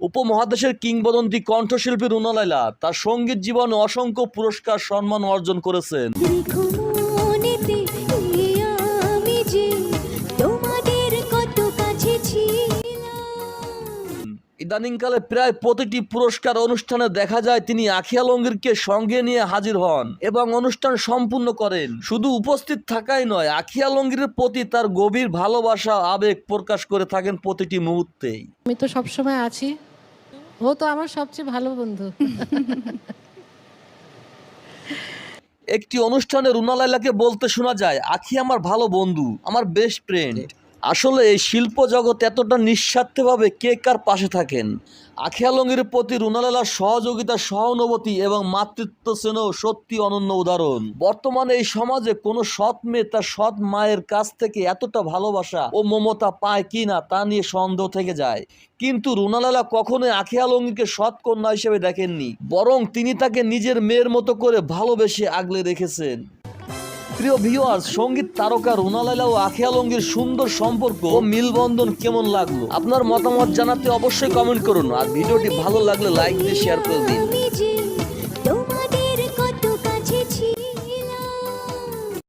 উপমহাদেশের কিংবদন্তি কণ্ঠশিল্পী রুনা লায়লা তার সংগীত জীবনে অসংখ্য পুরস্কার সম্মান অর্জন করেছেন। ইদানিংকালে প্রায় প্রতিটি পুরস্কার অনুষ্ঠানে দেখা যায় তিনি আখিয়া লঙ্গিরকে সঙ্গে নিয়ে হাজির হন এবং অনুষ্ঠান সম্পূর্ণ করেন। শুধু উপস্থিত থাকাই নয় আখিয়া লঙ্গিরের প্রতি তার গভীর ভালোবাসা আবেগ প্রকাশ করে থাকেন প্রতিটি মুহূর্তেই। আমি তো সবসময় আছি। ও তো আমার সবচেয়ে ভালো বন্ধু। একটি অনুষ্ঠানে রুনা লাইলাকে বলতে শোনা যায় আখি আমার ভালো বন্ধু আমার বেস্ট ফ্রেন্ড আসলে এই শিল্প জগৎ এতটা নিঃস্বার্থভাবে কে কার পাশে থাকেন? আখি আলঙ্গের প্রতি রুনালালার সহযোগিতা, সহানুভূতি এবং মাতৃত্ব স্নেহ সত্যি অনন্য উদাহরণ। বর্তমানে এই সমাজে কোনো সৎ মেয়ে তার সৎ মায়ের কাছ থেকে এতটা ভালোবাসা ও মমতা পায় কি না তা নিয়ে সন্দেহ থেকে যায়। কিন্তু রুনালালা কখনোই আখি সৎ কন্যা হিসেবে দেখেননি, বরং তিনি তাকে নিজের মেয়ের মতো করে ভালোবেসে আগলে রেখেছেন। প্রিয় ভিউয়ার্স সংগীত তারকা রুনা ও আখি আলঙ্গীর সুন্দর সম্পর্ক ও মিলবন্ধন কেমন লাগল? আপনার মতামত জানাতে অবশ্যই কমেন্ট করুন। আর ভিডিওটি ভালো লাগলে লাইক দিয়ে শেয়ার করে দিন।